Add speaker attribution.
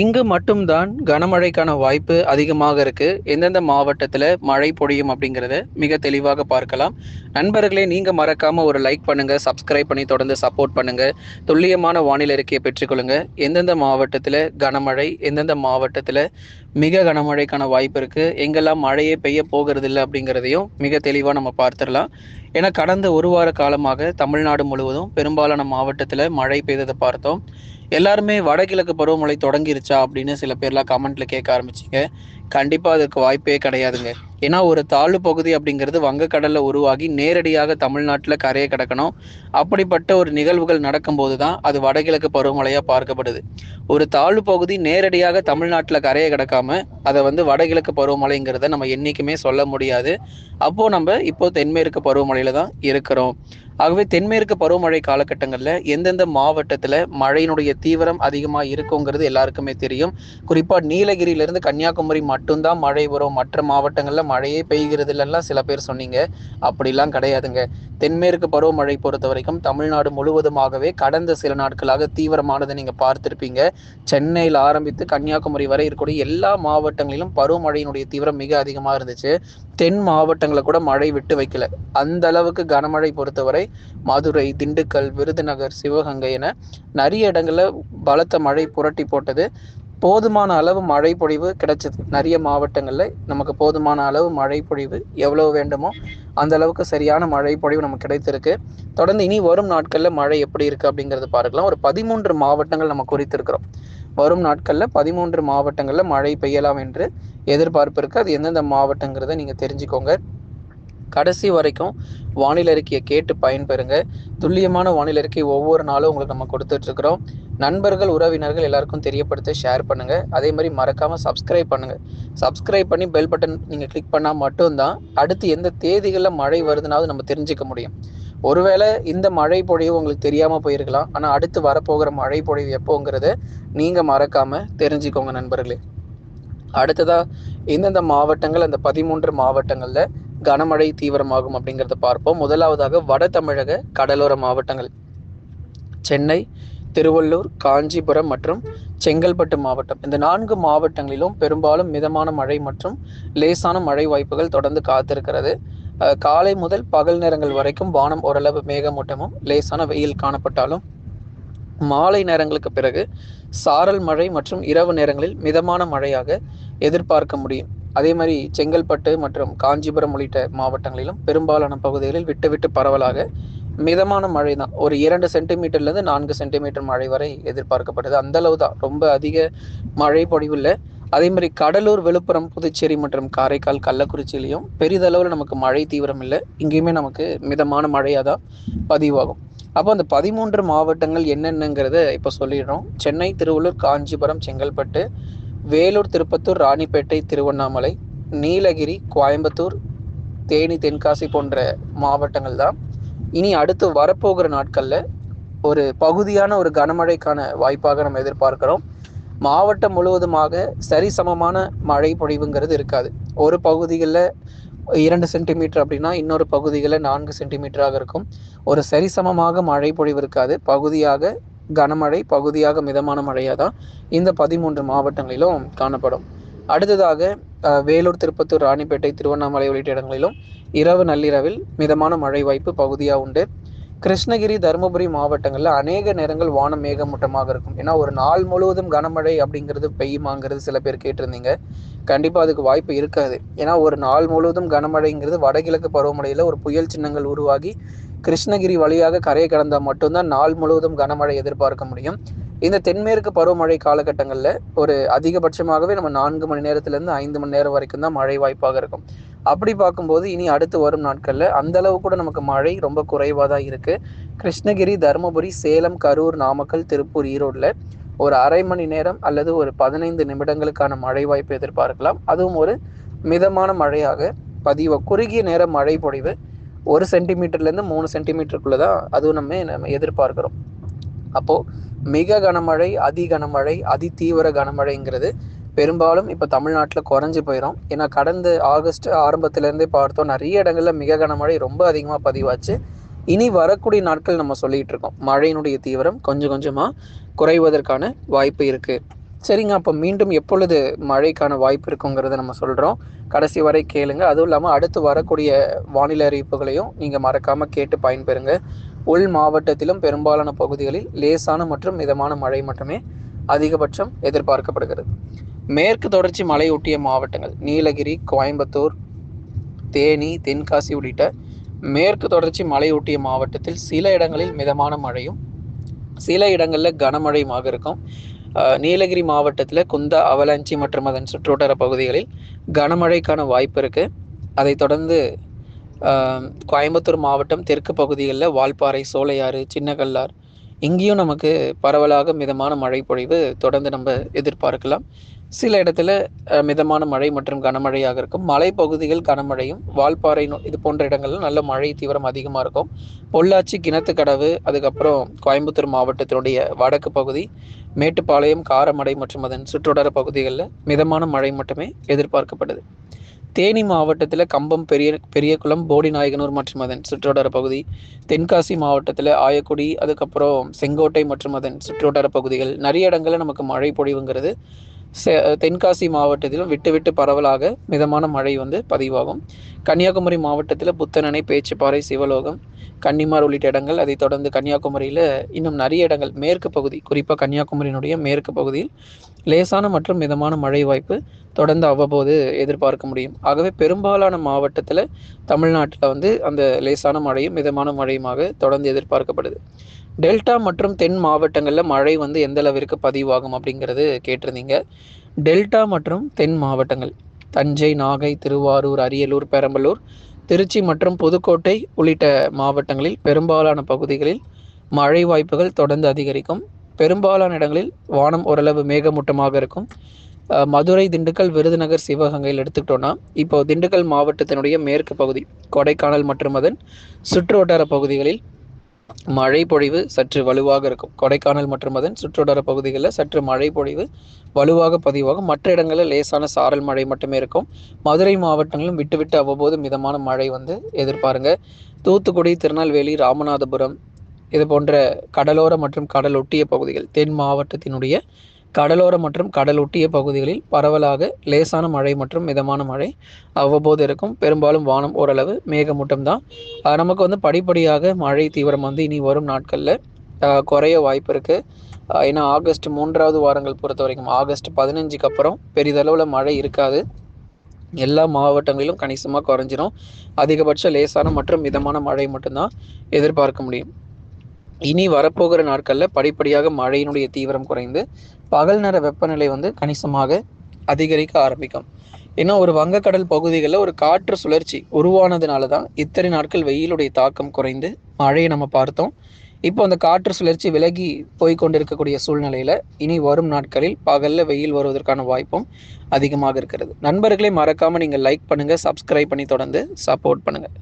Speaker 1: இங்கு மட்டும்தான் கனமழைக்கான வாய்ப்பு அதிகமாக இருக்கு. எந்தெந்த மாவட்டத்தில் மழை பொழியும் அப்படிங்கிறத மிக தெளிவாக பார்க்கலாம். நண்பர்களே நீங்க மறக்காம ஒரு லைக் பண்ணுங்க சப்ஸ்கிரைப் பண்ணி தொடர்ந்து சப்போர்ட் பண்ணுங்க. துல்லியமான வானிலை அறிக்கையை பெற்றுக்கொள்ளுங்க. எந்தெந்த மாவட்டத்தில் கனமழை எந்தெந்த மாவட்டத்தில் மிக கனமழைக்கான வாய்ப்பு இருக்கு எங்கெல்லாம் மழையே பெய்ய போகிறது இல்லை அப்படிங்கிறதையும் மிக தெளிவாக நம்ம பார்த்துடலாம். ஏன்னா கடந்த ஒரு வார காலமாக தமிழ்நாடு முழுவதும் பெரும்பாலான மாவட்டத்தில் மழை பெய்ததை பார்த்தோம். எல்லாருமே வடகிழக்கு பருவமழை தொடங்கிருச்சா அப்படின்னு சில பேர்லாம் கமெண்ட்ல கேட்க ஆரம்பிச்சிங்க. கண்டிப்பா அதுக்கு வாய்ப்பே கிடையாதுங்க. ஏன்னா ஒரு தாழ்வு பகுதி அப்படிங்கிறது வங்கக்கடல்ல உருவாகி நேரடியாக தமிழ்நாட்டில் கரையை கிடக்கணும். அப்படிப்பட்ட ஒரு நிகழ்வுகள் நடக்கும்போது தான் அது வடகிழக்கு பருவமழையா பார்க்கப்படுது. ஒரு தாழ்வு பகுதி நேரடியாக தமிழ்நாட்டில் கரையை கிடக்காம அதை வந்து வடகிழக்கு பருவமழைங்கிறத நம்ம என்னைக்குமே சொல்ல முடியாது. அப்போ நம்ம இப்போ தென்மேற்கு பருவமழையில தான் இருக்கிறோம். ஆகவே தென்மேற்கு பருவமழை காலகட்டங்களில் எந்தெந்த மாவட்டத்தில் மழையினுடைய தீவிரம் அதிகமாக இருக்குங்கிறது எல்லாருக்குமே தெரியும். குறிப்பாக நீலகிரியிலேருந்து கன்னியாகுமரி மட்டும்தான் மழை வரும். மற்ற மாவட்டங்களில் மழையே பெய்கிறது இல்லைன்னா சில பேர் சொன்னீங்க. அப்படிலாம் கிடையாதுங்க. தென்மேற்கு பருவமழை பொறுத்த வரைக்கும் தமிழ்நாடு முழுவதுமாகவே கடந்த சில நாட்களாக தீவிரமானதை நீங்கள் பார்த்துருப்பீங்க. சென்னையில் ஆரம்பித்து கன்னியாகுமரி வரை இருக்கக்கூடிய எல்லா மாவட்டங்களிலும் பருவமழையினுடைய தீவிரம் மிக அதிகமாக இருந்துச்சு. தென் மாவட்டங்களை கூட மழை விட்டு வைக்கல. அந்த அளவுக்கு கனமழை பொறுத்தவரை மதுரை திண்டுக்கல் விருதுநகர் சிவகங்கை என நிறைய இடங்கள்ல பலத்த மழை புரட்டி போட்டது. போதுமான அளவு மழை பொழிவு கிடைச்சது. நிறைய மாவட்டங்கள்ல நமக்கு போதுமான அளவு மழை பொழிவு எவ்வளவு வேண்டுமோ அந்த அளவுக்கு சரியான மழை பொழிவு நமக்கு கிடைத்திருக்கு. தொடர்ந்து இனி வரும் நாட்கள்ல மழை எப்படி இருக்கு அப்படிங்கறது பார்க்கலாம். ஒரு பதிமூன்று மாவட்டங்கள் நம்ம குறித்திருக்கிறோம். வரும் நாட்கள்ல பதிமூன்று மாவட்டங்கள்ல மழை பெய்யலாம் என்று எதிர்பார்ப்பு இருக்கு. அது எந்தெந்த மாவட்டங்கிறத நீங்க தெரிஞ்சுக்கோங்க. கடைசி வரைக்கும் வானிலை அறிக்கையை கேட்டு பயன்பெறுங்க. துல்லியமான வானிலை அறிக்கை ஒவ்வொரு நாளும் உங்களுக்கு நம்ம கொடுத்துட்ருக்குறோம். நண்பர்கள் உறவினர்கள் எல்லாருக்கும் தெரியப்படுத்த ஷேர் பண்ணுங்கள் அதே மாதிரி மறக்காமல் சப்ஸ்கிரைப் பண்ணுங்கள் சப்ஸ்கிரைப் பண்ணி பெல் பட்டன் நீங்கள் கிளிக் பண்ணால் மட்டும்தான் அடுத்து எந்த தேதிகளில் மழை வருதுனாவது நம்ம தெரிஞ்சுக்க முடியும். ஒருவேளை இந்த மழை பொழிவு உங்களுக்கு தெரியாமல் போயிருக்கலாம். ஆனால் அடுத்து வரப்போகிற மழை பொழிவு எப்போங்கிறத நீங்கள் மறக்காமல் தெரிஞ்சுக்கோங்க நண்பர்களே. அடுத்ததாக எந்தெந்த மாவட்டங்கள் அந்த பதிமூன்று மாவட்டங்களில் கனமழை தீவிரமாகும் அப்படிங்கிறத பார்ப்போம். முதலாவதாக வட தமிழக கடலோர மாவட்டங்கள். சென்னை திருவள்ளூர் காஞ்சிபுரம் மற்றும் செங்கல்பட்டு மாவட்டம். இந்த நான்கு மாவட்டங்களிலும் பெரும்பாலும் மிதமான மழை மற்றும் லேசான மழை வாய்ப்புகள் தொடர்ந்து காத்திருக்கிறது. காலை முதல் பகல் நேரங்கள் வரைக்கும் வானம் ஓரளவு மேகமூட்டமும் லேசான வெயில் காணப்பட்டாலும் மாலை நேரங்களுக்கு பிறகு சாரல் மழை மற்றும் இரவு நேரங்களில் மிதமான மழையாக எதிர்பார்க்க முடியும். அதே மாதிரி செங்கல்பட்டு மற்றும் காஞ்சிபுரம் உள்ளிட்ட மாவட்டங்களிலும் பெரும்பாலான பகுதிகளில் விட்டு விட்டு பரவலாக மிதமான மழை தான் ஒரு இரண்டு சென்டிமீட்டர்லேருந்து நான்கு சென்டிமீட்டர் மழை வரை எதிர்பார்க்கப்படுது. அந்த அளவு தான் ரொம்ப அதிக மழை பொழிவுள்ள அதே மாதிரி கடலூர் விழுப்புரம் புதுச்சேரி மற்றும் காரைக்கால் கள்ளக்குறிச்சியிலையும் பெரிதளவில் நமக்கு மழை தீவிரம் இல்லை. இங்கேயுமே நமக்கு மிதமான மழையாக தான் பதிவாகும். அப்போ அந்த பதிமூன்று மாவட்டங்கள் என்னென்னங்கிறத இப்போ சொல்லிடுறோம். சென்னை திருவள்ளூர் காஞ்சிபுரம் செங்கல்பட்டு வேலூர் திருப்பத்தூர் ராணிப்பேட்டை திருவண்ணாமலை நீலகிரி கோயம்புத்தூர் தேனி தென்காசி போன்ற மாவட்டங்கள் தான். இனி அடுத்து வரப்போகிற நாட்களில் ஒரு பகுதியான ஒரு கனமழைக்கான வாய்ப்பாக நம்ம எதிர்பார்க்கிறோம். மாவட்டம் முழுவதுமாக சரிசமமான மழை பொழிவுங்கிறது இருக்காது. ஒரு பகுதிகளில் இரண்டு சென்டிமீட்டர் அப்படின்னா இன்னொரு பகுதிகளில் நான்கு சென்டிமீட்டராக இருக்கும். ஒரு சரிசமமாக மழை பொழிவு இருக்காது. பகுதியாக கனமழை பகுதியாக மிதமான மழையாக தான் இந்த பதிமூன்று மாவட்டங்களிலும் காணப்படும். அடுத்ததாக வேலூர் திருப்பத்தூர் ராணிப்பேட்டை திருவண்ணாமலை உள்ளிட்ட இடங்களிலும் இரவு நள்ளிரவில் மிதமான மழை வாய்ப்பு பகுதியாக உண்டு. கிருஷ்ணகிரி தருமபுரி மாவட்டங்களில் அநேக நேரங்கள் வானம் மேகமூட்டமாக இருக்கும். ஏன்னா ஒரு நாள் முழுவதும் கனமழை அப்படிங்கிறது பெய்யுமாங்கிறது சில பேர் கேட்டிருந்தீங்க. கண்டிப்பாக அதுக்கு வாய்ப்பு இருக்காது. ஏன்னா ஒரு நாள் முழுவதும் கனமழைங்கிறது வடகிழக்கு பருவமழையில் ஒரு புயல் சின்னங்கள் உருவாகி கிருஷ்ணகிரி வழியாக கரையை கடந்தால் மட்டும்தான் நாள் முழுவதும் கனமழை எதிர்பார்க்க முடியும். இந்த தென்மேற்கு பருவமழை காலகட்டங்களில் ஒரு அதிகபட்சமாகவே நம்ம நான்கு மணி நேரத்திலேருந்து ஐந்து மணி நேரம் வரைக்கும் தான் மழை வாய்ப்பாக இருக்கும். அப்படி பார்க்கும்போது இனி அடுத்து வரும் நாட்களில் அந்த அளவு கூட நமக்கு மழை ரொம்ப குறைவாக தான் இருக்குது கிருஷ்ணகிரி தருமபுரி சேலம் கரூர் நாமக்கல் திருப்பூர் ஈரோடில் ஒரு அரை மணி நேரம் அல்லது ஒரு பதினைந்து நிமிடங்களுக்கான மழை வாய்ப்பு எதிர்பார்க்கலாம். அதுவும் ஒரு மிதமான மழையாக பதிவு குறுகிய நேர மழை பொழிவு ஒரு சென்டிமீட்டர்லேருந்து மூணு சென்டிமீட்டருக்குள்ள தான் அதுவும் நம்ம நம்ம எதிர்பார்க்கிறோம். அப்போது மிக கனமழை அதி கனமழை அதி தீவிர கனமழைங்கிறது பெரும்பாலும் இப்போ தமிழ்நாட்டில் குறைஞ்சி போயிடும் ஏன்னா கடந்த ஆகஸ்ட் ஆரம்பத்திலேருந்தே பார்த்தோம் நிறைய இடங்களில் மிக கனமழை ரொம்ப அதிகமாக பதிவாச்சு. இனி வரக்கூடிய நாட்கள் நம்ம சொல்லிகிட்டு இருக்கோம். மழையினுடைய தீவிரம் கொஞ்சம் கொஞ்சமாக குறைவதற்கான வாய்ப்பு இருக்குது சரிங்க அப்போ மீண்டும் எப்பொழுது மழைக்கான வாய்ப்பு இருக்குங்கிறத நம்ம சொல்கிறோம் கடைசி வரை கேளுங்க. அதுவும் இல்லாமல் அடுத்து வரக்கூடிய வானிலை அறிவிப்புகளையும் நீங்கள் மறக்காமல் கேட்டு பயன்பெறுங்க. உள் மாவட்டத்திலும் பெரும்பாலான பகுதிகளில் லேசான மற்றும் மிதமான மழை மட்டுமே அதிகபட்சம் எதிர்பார்க்கப்படுகிறது. மேற்கு தொடர்ச்சி மலையொட்டிய மாவட்டங்கள் நீலகிரி கோயம்புத்தூர் தேனி தென்காசி உள்ளிட்ட மேற்கு தொடர்ச்சி மலையொட்டிய மாவட்டத்தில் சில இடங்களில் மிதமான மழையும் சில இடங்களில் கனமழையுமாக இருக்கும். நீலகிரி மாவட்டத்தில் குந்தா அவலாஞ்சி மற்றும் அதன் சுற்றுவட்டார பகுதிகளில் கனமழைக்கான வாய்ப்பு இருக்குது அதைத் தொடர்ந்து கோயம்புத்தூர் மாவட்டம் தெற்கு பகுதிகளில் வால்பாறை சோலையாறு சின்னகல்லார் இங்கேயும் நமக்கு பரவலாக மிதமான மழை பொழிவு தொடர்ந்து நம்ம எதிர்பார்க்கலாம். சில இடத்துல மிதமான மழை மற்றும் கனமழையாக இருக்கும். மலைப்பகுதிகள் கனமழையும் வால்பாறை இது போன்ற இடங்கள்ல நல்ல மழை தீவிரம் அதிகமாக இருக்கும். பொள்ளாச்சி கிணத்துக்கடவு அதுக்கப்புறம் கோயம்புத்தூர் மாவட்டத்தினுடைய வடக்கு பகுதி மேட்டுப்பாளையம் காரமடை மற்றும் அதன் சுற்றுவட்டார பகுதிகளில் மிதமான மழை மட்டுமே எதிர்பார்க்கப்படுது. தேனி மாவட்டத்தில் கம்பம் பெரிய பெரியகுளம் போடிநாயகனூர் மற்றும் அதன் சுற்றுவட்டார பகுதி தென்காசி மாவட்டத்தில் ஆயக்குடி அதுக்கப்புறம் செங்கோட்டை மற்றும் அதன் சுற்றுவட்டார பகுதிகள். நிறைய இடங்களில் நமக்கு மழை பொழிவுங்கிறது. தென்காசி மாவட்டத்திலும் விட்டு விட்டு பரவலாக மிதமான மழை வந்து பதிவாகும். கன்னியாகுமரி மாவட்டத்தில் புத்தனணை பேச்சுப்பாறை சிவலோகம் கன்னிமார் உள்ளிட்ட இடங்கள் அதை தொடர்ந்து கன்னியாகுமரியில் இன்னும் நிறைய இடங்கள். மேற்கு பகுதி குறிப்பாக கன்னியாகுமரியினுடைய மேற்கு பகுதியில் லேசான மற்றும் மிதமான மழை வாய்ப்பு தொடர்ந்து அவ்வப்போது எதிர்பார்க்க முடியும். ஆகவே பெரும்பாலான மாவட்டத்தில் தமிழ்நாட்டில் வந்து அந்த லேசான மழையும் மிதமான மழையுமாக தொடர்ந்து எதிர்பார்க்கப்படுது. டெல்டா மற்றும் தென் மாவட்டங்களில் மழை வந்து எந்த அளவிற்கு பதிவாகும் அப்படிங்கிறது கேட்டிருந்தீங்க. டெல்டா மற்றும் தென் மாவட்டங்கள் தஞ்சை நாகை திருவாரூர் அரியலூர் பெரம்பலூர் திருச்சி மற்றும் புதுக்கோட்டை உள்ளிட்ட மாவட்டங்களில் பெரும்பாலான பகுதிகளில் மழை வாய்ப்புகள் தொடர்ந்து அதிகரிக்கும். பெரும்பாலான இடங்களில் வானம் ஓரளவு மேகமூட்டமாக இருக்கும். மதுரை திண்டுக்கல் விருதுநகர் சிவகங்கையில் எடுத்துக்கிட்டோன்னா இப்போ திண்டுக்கல் மாவட்டத்தினுடைய மேற்கு பகுதி கொடைக்கானல் மற்றும் அதன் சுற்று வட்டார பகுதிகளில் மழை பொழிவு சற்று வலுவாக இருக்கும். கொடைக்கானல் மற்றும் அதன் சுற்றுவட்டார பகுதிகளில் சற்று மழை பொழிவு வலுவாக பதிவாகும். மற்ற இடங்களில் லேசான சாரல் மழை மட்டுமே இருக்கும். மதுரை மாவட்டங்களும் விட்டுவிட்டு அவ்வப்போது மிதமான மழை வந்து எதிர்பாருங்க. தூத்துக்குடி திருநெல்வேலி ராமநாதபுரம் இது போன்ற கடலோர மற்றும் கடல் ஒட்டிய பகுதிகள் தென் மாவட்டத்தினுடைய கடலோர மற்றும் கடல் ஒட்டிய பகுதிகளில் பரவலாக லேசான மழை மற்றும் மிதமான மழை அவ்வப்போது இருக்கும். பெரும்பாலும் வானம் ஓரளவு மேகமூட்டம் தான் நமக்கு வந்து படிப்படியாக மழை தீவிரம் வந்து இனி வரும் நாட்களில் குறைய வாய்ப்பு இருக்குது ஏன்னா ஆகஸ்ட் மூன்றாவது வாரங்கள் பொறுத்த வரைக்கும் ஆகஸ்ட் பதினஞ்சுக்கு அப்புறம் பெரிதளவில் மழை இருக்காது. எல்லா மாவட்டங்களிலும் கணிசமாக குறைஞ்சிரும். அதிகபட்ச லேசான மற்றும் மிதமான மழை மட்டும்தான் எதிர்பார்க்க முடியும். இனி வரப்போகிற நாட்களில் படிப்படியாக மழையினுடைய தீவிரம் குறைந்து பகல் நேர வெப்பநிலை வந்து கணிசமாக அதிகரிக்க ஆரம்பிக்கும். ஏன்னா ஒரு வங்கக்கடல் பகுதிகளில் ஒரு காற்று சுழற்சி உருவானதுனால தான் இத்தனை நாட்கள் வெயிலுடைய தாக்கம் குறைந்து மழையை நம்ம பார்த்தோம். இப்போ அந்த காற்று சுழற்சி விலகி போய்கொண்டிருக்கக்கூடிய சூழ்நிலையில் இனி வரும் நாட்களில் பகலில் வெயில் வருவதற்கான வாய்ப்பும் அதிகமாக இருக்கிறது. நண்பர்களை மறக்காமல் நீங்கள் லைக் பண்ணுங்கள் சப்ஸ்கிரைப் பண்ணி தொடர்ந்து சப்போர்ட் பண்ணுங்கள்